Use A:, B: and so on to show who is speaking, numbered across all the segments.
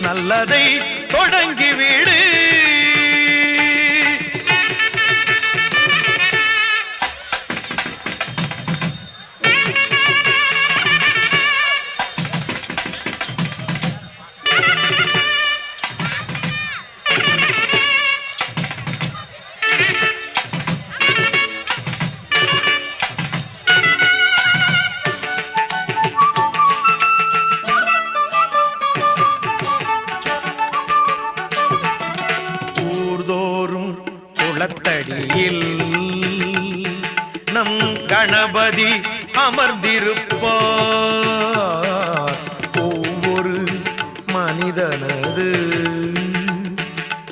A: நல்லதை தொடங்கிவிடு மனிதனது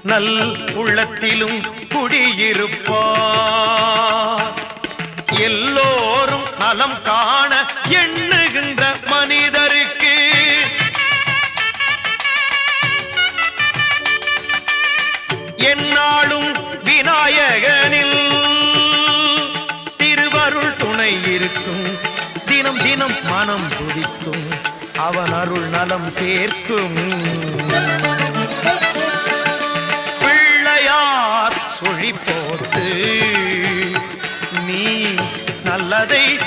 A: நல் உள்ளத்திலும் குடியிருப்பார். எல்லோரும் நலம் காண எண்ணுகின்ற மனிதருக்கு. என்னாலும் விநாயகனில் திருவருள் துணை இருக்கும். தினம் தினம் மனம் துதிக்கும். அவன் அருள் நலம் சேர்க்கும். பிள்ளையார் சுழி போட்டு நீ நல்லதை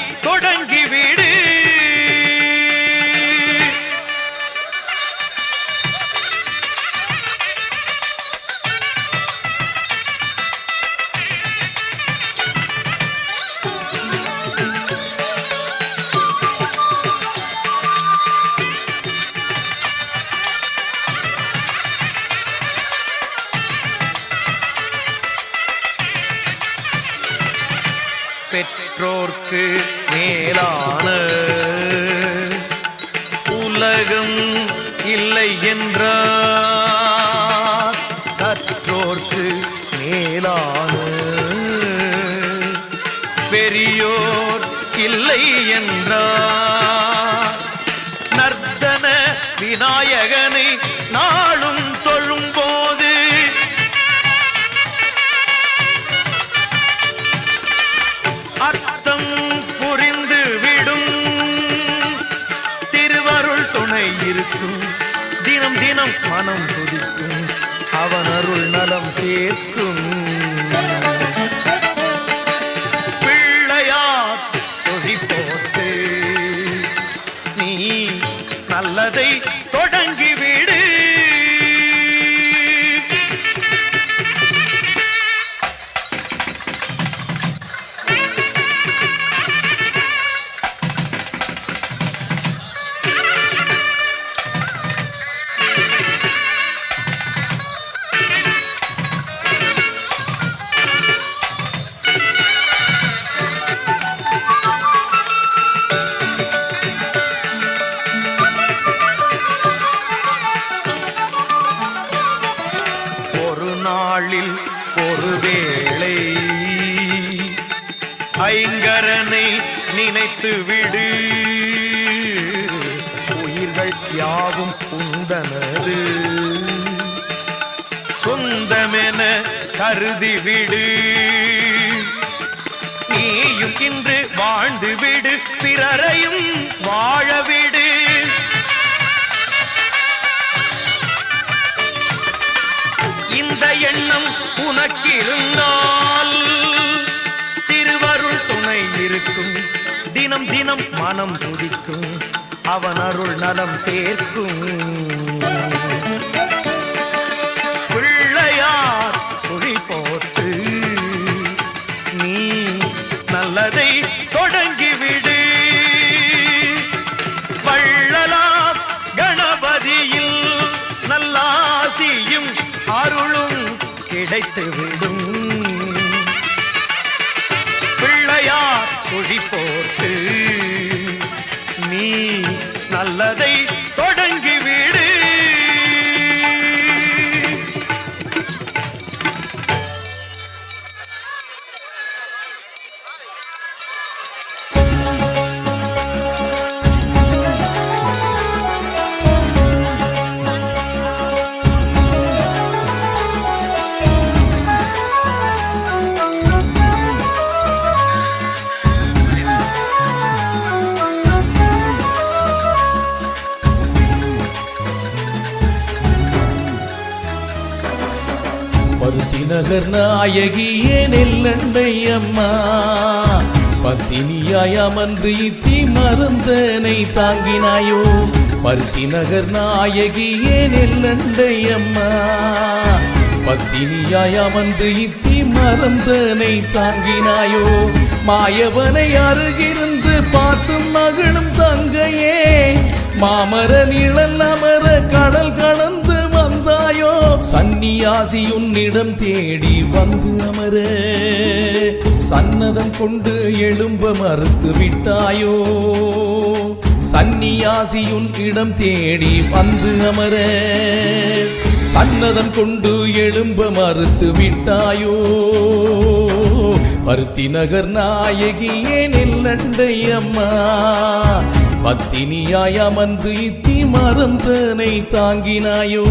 A: உலகம் இல்லை என்றார். கற்றோர்க்கு மேலான பெரியோர் இல்லை என்றார். நர்த்தன விநாயகர் தினம் துதிக்கும். அவன் அருள் நலம் சேர்க்கும். பிள்ளையார் சொறி போட்டு நீ நல்லதை நினைத்து விடு. உயிர்கள் யாவும் உண்டனது. சொந்தமென கருதி விடு. நீயும் இன்று வாழ்ந்து விடு. பிறரையும் வாழ விடு. இந்த எண்ணம் உனக்கிருந்தால் திருவருள் துணை இருக்கும். தினம் தினம் மனம் துடிக்கும். அவன் அருள் நலம் சேர்க்கும். பிள்ளையார் சுழி போட்டு நீ நல்லதை தொடங்கிவிடு. வள்ளலாம் கணபதியில் நல்லாசியும் அருளும் கிடைத்துவிடும். பிள்ளையார் சுழி போட்டு நீ நல்லதை தொடங்கிவிடு
B: பருத்தி நகர் நாயகியே நெல்லண்டை அம்மா? பத்தினியாய் அமர்ந்து இத்தி மருந்தனை தாங்கினாயோ? பருத்தி நகர் நாயகியே நெல்லண்டை அம்மா? பத்தினியாய் அமர்ந்து இத்தி மருந்தனை தாங்கினாயோ? மாயவனை அருகிருந்து பார்த்தும் மகனும் தங்கையே. மாமரன் நிழல் அமர கடல் கடந்து வந்தாயோ சன்னியாசி உன்னிடம் தேடி வந்து அமர. சன்னதம் கொண்டு எழும்ப மறுத்து விட்டாயோ? சன்னியாசியுன் இடம் தேடி வந்து அமர. சன்னதம் கொண்டு எழும்ப மறுத்து விட்டாயோ? பருத்தி நகர் நாயகியே நெல்லண்டை அம்மா. பத்தினியாய் அமர்ந்து இத்தி மறந்தனை தாங்கினாயோ?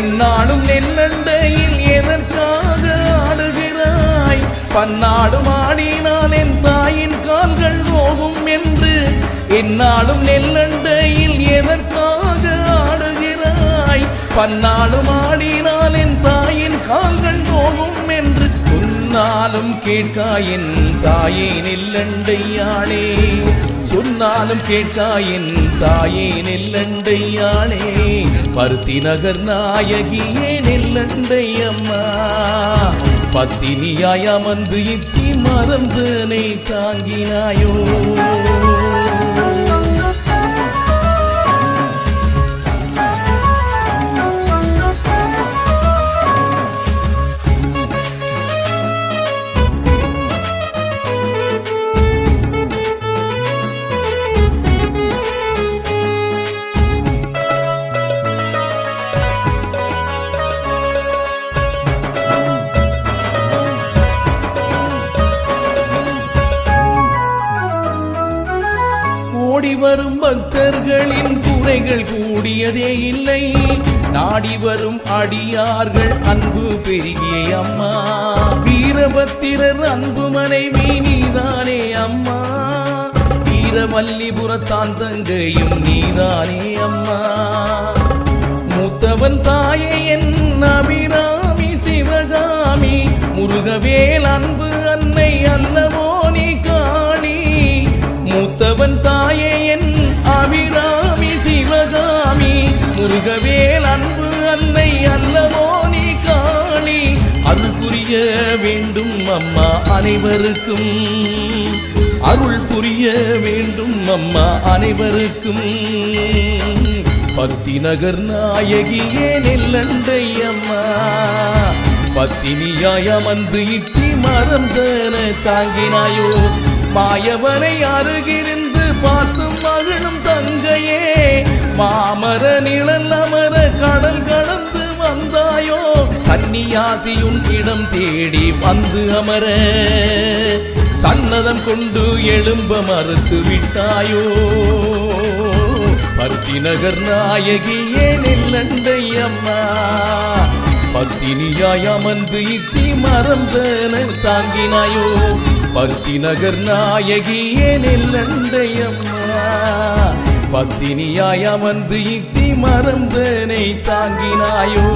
B: என்னாலும் நெல்லண்டையில் எதற்காக ஆடுகிறாய். பன்னாடும் ஆடினான் என் தாயின் கால்கள் நோகும் என்று என்னாலும் நெல்லண்டையில் எதற்காக ஆடுகிறாய். பன்னாடும் ஆடினான் என் தாயின் கால்கள் நோகும் சொன்னாலும் கேட்காயின் தாயே நெல்லண்டையாளே. சொன்னாலும் கேட்காயின் தாயே நெல்லண்டையாளே. பருத்தி நகர் நாயகியே நெல்லண்டை அம்மா பத்தினியாய் அமர்ந்து இத்தி மறந்து தாங்கினாயோ. பக்தர்களின் குறைகள் கூடியதே இல்லை. நாடி வரும் அடியார்கள் அன்பு பெருகிய அம்மா. வீரபத்திரர் அன்பு மனைவி நீதானே அம்மா. வீரவல்லிபுரத்தான் தங்கையும் நீதானே அம்மா. மூத்தவன் தாயே என் அபிராமி சிவகாமி. முருகவேல் அன்பு அன்னை அல்லவோ நீ காணி. மூத்தவன் தாயே என் முருகவேல் அன்பு அன்னை அல்லவோ நீ காணி. அருள் புரிய வேண்டும் அம்மா அனைவருக்கும். அருள் புரிய வேண்டும் அம்மா அனைவருக்கும். பத்தி நகர் நாயகியே நெல்லண்டை அம்மா. பத்தினியாய் அமர்ந்து இட்டி மறந்தன தாங்கினாயோ. மாயவனை அருகிருந்த மாமர நிழல் அமர கடல் கடந்து வந்தாயோ? சன்னியாசியும் இடம் தேடி வந்து அமர. சன்னதம் கொண்டு எழும்ப மறுத்து விட்டாயோ? பருத்தி நகர் நாயகியே நெல்லண்டை அம்மா. பத்தினியாய் அமர்ந்து இத்தி மறந்தன தாங்கினாயோ?
C: பக்தி நகர் நாயகியே நெல்லண்டையம்மா பத்தினியாய் அமர்ந்து இத்தி மறந்தனை தாங்கினாயோ?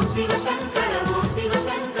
A: ஓம் சிவசங்கர ஓம் சிவசங்கர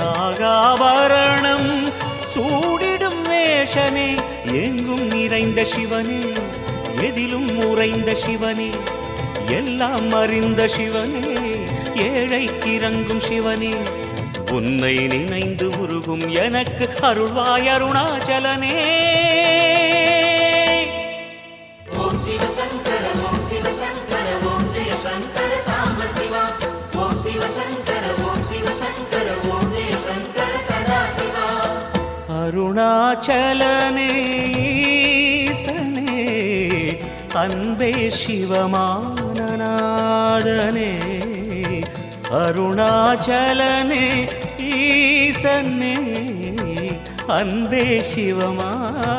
C: நாகாபரணம் சூடிடும் வேஷனே எங்கும் நிறைந்த சிவனே எதிலும் உறைந்த சிவனே எல்லாம் அறிந்த சிவனே ஏழைக்கு இறங்கும் சிவனே. உன்னை நினைந்து உருகும் எனக்கு அருள்வாய் அருணாச்சலனே.
A: ஓம் சிவசங்கர
C: அருணாச்சலனேசனே அன்பே சிவமானநாதனே அருணாச்சலனே ஈசனே அன்பே சிவமானநாதனே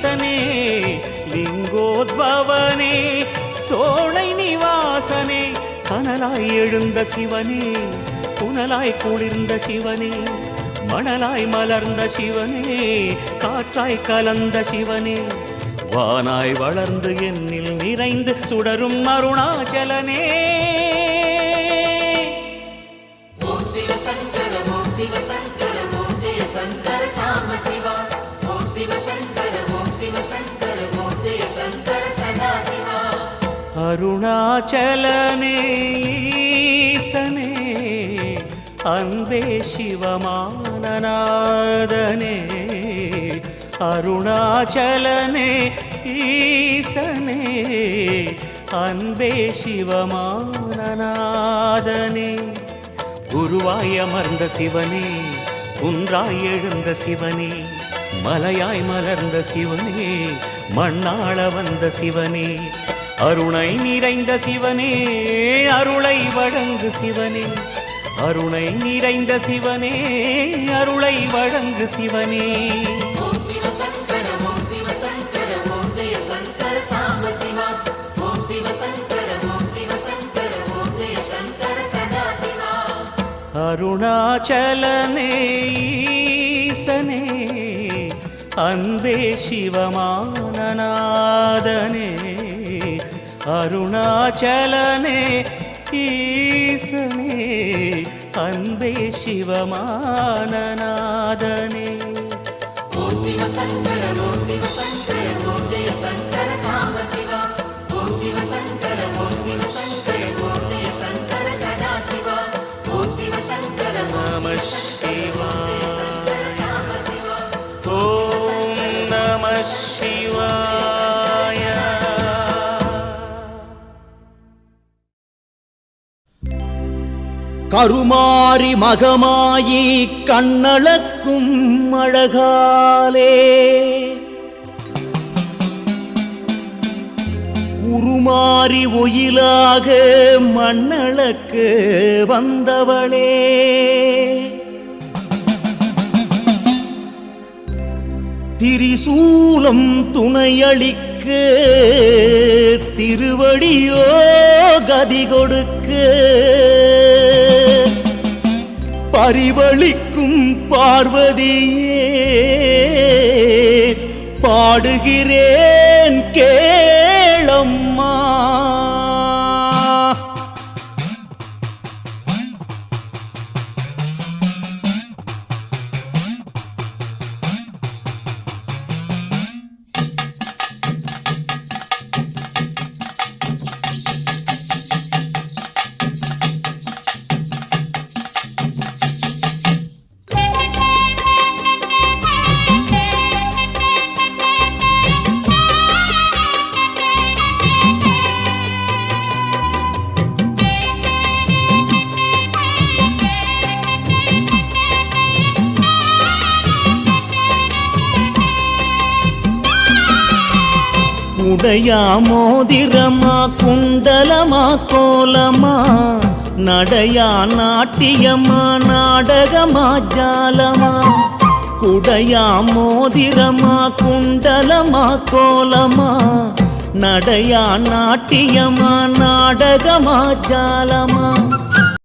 C: ஈசனே லிங்கோத்பவனே சோலை நிவாசனே கனலாய் எழுந்த சிவனே புனலாய் குளிர்ந்த சிவனே மணலாய் மலர்ந்த சிவனே காற்றாய் கலந்த சிவனே வானாய் வளர்ந்து என்னில் நிறைந்து சுடரும் அருணாச்சலனே.
A: ஓம் சிவ சங்கர ஓம் சிவ சங்கர ஓம் ஜெய சங்கர சாம சிவா.
C: அருணாச்சலனே ஈசனே அன்பே சிவமானநாதனே. அருணாச்சலனே ஈசனே அன்பே சிவமானநாதனே. குருவாய் அமர்ந்த சிவனே குன்றாய் எழுந்த சிவனே. மலையாய் மலர்ந்த சிவனே மண்ணாள வந்த சிவனே அருணை நிறைந்த சிவனே அருளை வழங்கு சிவனே. அருணை நிறைந்த சிவனே அருளை வழங்கு சிவனே. அருணாச்சலனே அன்பே சிவமானநாதனே அருணாச்சலனே ஈசனே அன்பே சிவமானநாதனே.
A: ஓம் சிவ சங்கர ஓம் சிவ சங்கர ஓம் ஜெய சங்கர சாம்ப சிவா. ஓம் சிவ சங்கர ஓம் சிவ சங்கர ஓம் ஜெய சங்கர சதா சிவா ஓம் சிவ சங்கர
C: நம
D: கருமாறி மகமாயி கண்ணளக்கும் அழகாலே. உருமாறி ஒயிலாக மண்ணளக்கு வந்தவளே. திரிசூலம் துணையளிக்க திருவடியோ கதி கொடுக்க. பரிவளிக்கும் பார்வதியே பாடுகிறேன் கேளம்மா. உடையா மோதிரமா குண்டலமா கோலமா? நடையா நாட்டியமா நாடகமா ஜாலமா? குடையா மோதிரமா குண்டலமா கோலமா? நடையா நாட்டியமா நாடகமா ஜாலமா?